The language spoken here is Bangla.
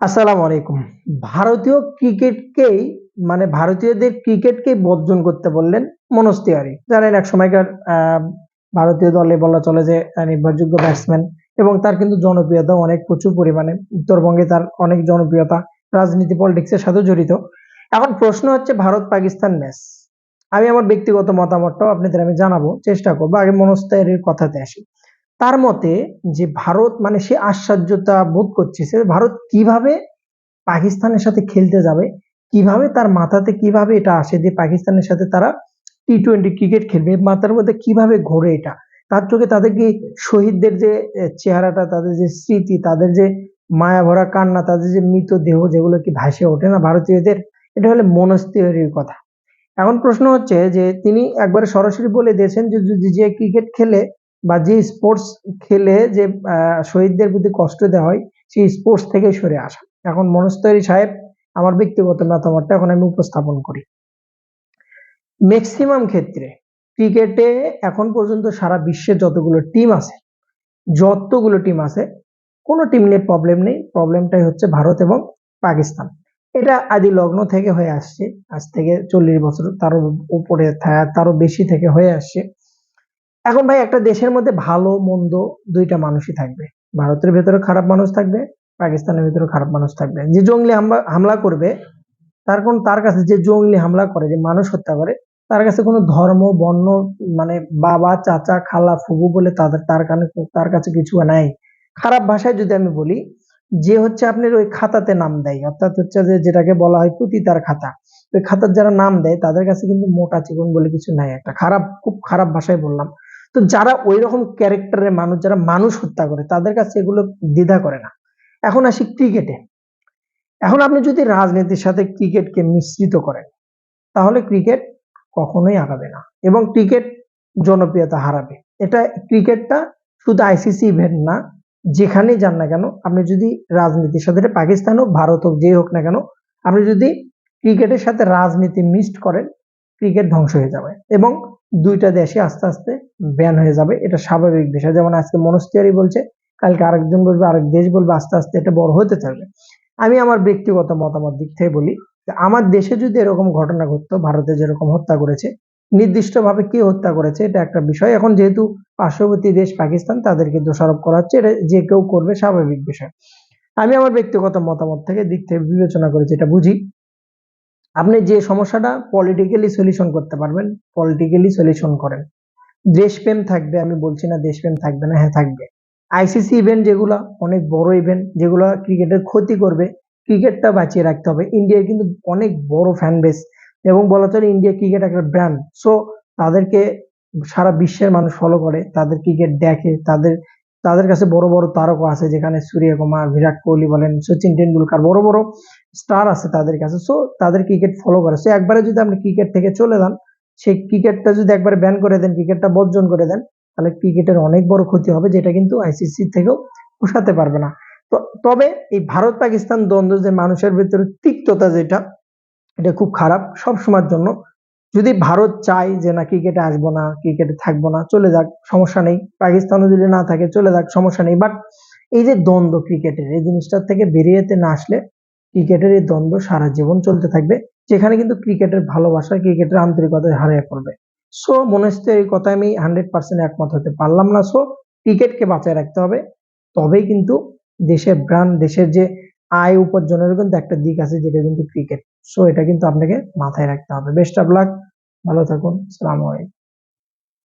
আসসালামু আলাইকুম। ভারতীয় ক্রিকেটকেই মানে ভারতীয়দের ক্রিকেটকেই বর্জন করতে বললেন মনোজ তিওয়ারি। জানেন এক সময়কার ভারতীয় দলে বলা চলে যে নির্ভরযোগ্য ব্যাটসম্যান এবং তার কিন্তু জনপ্রিয়তা অনেক, প্রচুর পরিমাণে। উত্তরবঙ্গে তার অনেক জনপ্রিয়তা রাজনীতি পলিটিক্সের সাথে জড়িত। এখন প্রশ্ন হচ্ছে ভারত পাকিস্তান ম্যাচ আমি আমার ব্যক্তিগত মতামতটাও আপনাদের আমি জানাব, চেষ্টা করব। আগে মনোজ তিওয়ারির কথাতে আসি। তার মতে যে ভারত মানে সে আশ্চর্যতা বোধ করছে, সে ভারত কীভাবে পাকিস্তানের সাথে খেলতে যাবে, কীভাবে তার মাথাতে কীভাবে এটা আসে যে পাকিস্তানের সাথে তারা টি টোয়েন্টি ক্রিকেট খেলবে, মাথার মধ্যে কীভাবে ঘোরে এটা? তার চোখে তাদের কি শহীদদের যে চেহারাটা, তাদের যে স্মৃতি, তাদের যে মায়া ভরা কান্না, তাদের যে মৃতদেহ যেগুলো কি ভাসে ওঠে না ভারতীয়দের, এটা হলে মনোজ তিওয়ারির কথা। এখন প্রশ্ন হচ্ছে যে তিনি একবারে সরাসরি বলে দিয়েছেন যে যদি যে ক্রিকেট খেলে বা যে স্পোর্টস খেলে যে শহীদদের প্রতি কষ্ট দেওয়া হয়, সেই স্পোর্টস থেকে সরে আসা। এখন মনোজ তৈরি সাহেব, আমার ব্যক্তিগত মতামতটা এখন আমি উপস্থাপন করি। ম্যাক্সিমাম ক্ষেত্রে ক্রিকেটে এখন পর্যন্ত সারা বিশ্বে যতগুলো টিম আছে, যতগুলো টিম আছে, কোনো টিম নিয়ে প্রবলেম নেই। প্রবলেমটাই হচ্ছে ভারত এবং পাকিস্তান। এটা আদি লগ্ন থেকে হয়ে আসছে। আজ থেকে চল্লিশ বছর তারও উপরে তারও বেশি থেকে হয়ে আসছে। এখন ভাই একটা দেশের মধ্যে ভালো, মন্দ দুইটা মানুষই থাকবে। ভারতের ভেতরে খারাপ মানুষ থাকবে, পাকিস্তানের ভেতরে খারাপ মানুষ থাকবে। যে জঙ্গলি হামলা করবে, তার কোন, তার কাছে যে জঙ্গলি হামলা করে, যে মানুষ হত্যা করে, তার কাছে কোনো ধর্ম, বর্ণ মানে বাবা, চাচা, খালা ফুবু বলে তাদের, তার কানে, তার কাছে কিছু নাই। খারাপ ভাষায় যদি আমি বলি, যে হচ্ছে আপনার ওই খাতাতে নাম দেয়, অর্থাৎ হচ্ছে যে যেটাকে বলা হয় তার খাতা, ওই খাতার যারা নাম দেয়, তাদের কাছে কিন্তু মোটা চিকন বলে কিছু নাই। একটা খারাপ, খুব খারাপ ভাষায় বললাম। তো যারা ওই রকম ক্যারেক্টারের মানুষ, যারা মানুষ হত্যা করে, তাদের কাছে এগুলো দ্বিধা করে না। এখন আসি ক্রিকেটে এখন আপনি যদি রাজনীতির সাথে ক্রিকেটকে মিশ্রিত করেন, তাহলে ক্রিকেট কখনোই আগাবে না এবং ক্রিকেট জনপ্রিয়তা হারাবে। এটা ক্রিকেটটা শুধু আইসিসি ইভেন্ট না, যেখানেই যান না কেন, আপনি যদি রাজনীতির সাথে পাকিস্তান হোক ভারত হোক যে হোক না কেন, আপনি যদি ক্রিকেটের সাথে রাজনীতি মিক্সড করেন ক্রিকেট ধ্বংস হয়ে যাবে এবং দুইটা দেশে আস্তে আস্তে ব্যান হয়ে যাবে। এটা স্বাভাবিক বিষয়। যেমন আজকে মনস্তিয়ারি বলছে, কালকে আরেকজন বলবে, আরেক দেশ বলবে, আস্তে আস্তে এটা বড় হতে থাকবে। আমি আমার ব্যক্তিগত মতামত দিক থেকে বলি আমার দেশে যদি এরকম ঘটনা ঘটতো, ভারতে যেরকম হত্যা করেছে, নির্দিষ্টভাবে কে হত্যা করেছে, এটা একটা বিষয়। এখন যেহেতু পার্শ্ববর্তী দেশ পাকিস্তান, তাদেরকে দোষারোপ করা হচ্ছে, এটা যে কেউ করবে স্বাভাবিক বিষয়। আমি আমার ব্যক্তিগত মতামত থেকে দিক থেকে বিবেচনা করে যেটা বুঝি। আপনি যে সমস্যাটা পলিটিক্যালি সলিউশন করতে পারবেন পলিটিক্যালি সলিউশন করেন। দেশপ্রেম থাকবে, আমি বলছি না দেশপ্রেম থাকবে না হ্যাঁ থাকবে। আইসিসি ইভেন্ট যেগুলো, অনেক বড় ইভেন্ট যেগুলো ক্রিকেটের ক্ষতি করবে, ক্রিকেটটা বাঁচিয়ে রাখতে হবে। ইন্ডিয়ার কিন্তু অনেক বড় ফ্যান বেস এবং বলা চলে ইন্ডিয়া ক্রিকেট একটা ব্র্যান্ড সো তাদেরকে সারা বিশ্বের মানুষ ফলো করে, তাদের ক্রিকেট দেখে, তাদের তাদের কাছে বড় বড় তারকা আছে, যেখানে সূর্যকুমার বিরাট কোহলি বলেন, সচিন টেন্ডুলকার বড় বড় স্টার আছে তাদের কাছে। সো তাদের ক্রিকেট ফলো করে। সো একবারে যদি আপনি ক্রিকেট থেকে চলে যান, সেই ক্রিকেটটা যদি একবার ব্যান করে দেন ক্রিকেটটা বর্জন করে দেন, তাহলে ক্রিকেটের অনেক বড় ক্ষতি হবে, যেটা কিন্তু আইসিসি থেকেও পোষাতে পারবে না। তো, তবে এই ভারত পাকিস্তান দ্বন্দ্ব যে মানুষের ভিতরে তিক্ততা যেটা, এটা খুব খারাপ সব সময়ের জন্য। যদি ভারত চায় যে না ক্রিকেটে আসব না ক্রিকেটে থাকব না, চলে যাক, সমস্যা নেই। পাকিস্তানও যদি না থাকে, চলে যাক, সমস্যা নেই। বাট এই যে দ্বন্দ্ব ক্রিকেটের এই জিনিসটার থেকে বেরিয়ে যেতে না আসলে ক্রিকেটের এই দ্বন্দ্ব সারা জীবন চলতে থাকবে, যেখানে কিন্তু ক্রিকেটের ভালোবাসা ক্রিকেটের আন্তরিকতা হারিয়ে পড়বে। সো মনে হচ্ছে এই কথায় আমি হান্ড্রেড পার্সেন্ট একমত হতে পারলাম না। সো ক্রিকেটকে বাঁচায় রাখতে হবে। তবেই কিন্তু দেশের ব্রান্ড দেশের যে আয় উপার্জনের কিন্তু একটা দিক আছে, যেটা কিন্তু ক্রিকেট সো এটা কিন্তু আপনাকে মাথায় রাখতে হবে। বেস্ট অফ লাক ভালো থাকুন সালামু আলাইকুম।